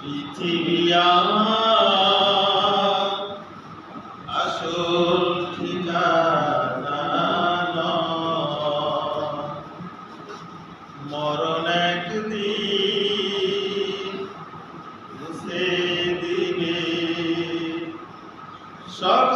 পৃথিবী আসল ঠিকানা। মরণ একদিন মুছে দিবে সকল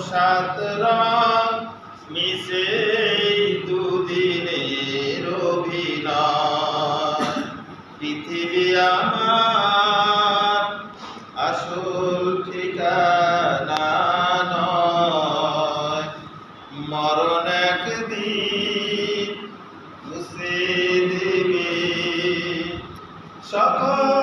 সাত রং মিশে দুদিনের অভিনয়। পৃথিবী আমার আসল ঠিকানা নয়। মরণ একদিন মুছে দিবে। সকল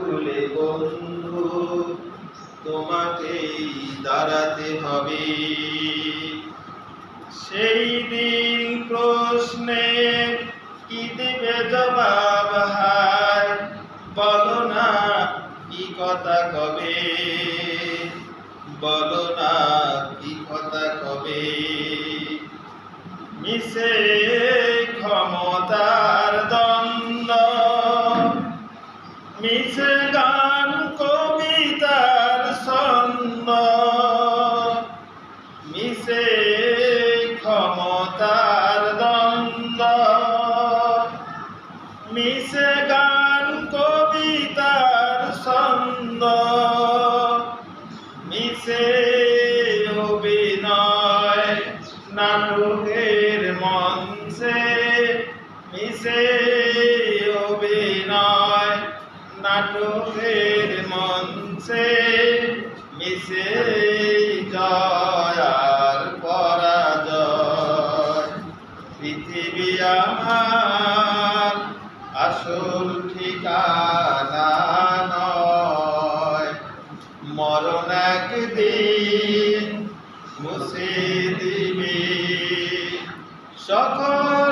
খুলে বন্ধু, তোমাকেই দাঁড়াতে হবে। সেই দিন প্রশ্নে কি দেবে জবাব হায় বলো না, কি কথা কবে? বলো না, কি কথা কবে? মিশে ক্ষমতার মিশে গান, কবিতার ছন্দ মিশে ক্ষমতার দ্বন্দ্ব। মিশে গান, কবিতার ছন্দ মিশে অভিনয় নাটকের মঞ্চে। মিশে মঞ্চে মিশে জয় আর পরাজয়। পৃথিবী আমার আসল ঠিকানা নয়। মরণ একদিন মুছে দিবে। সকল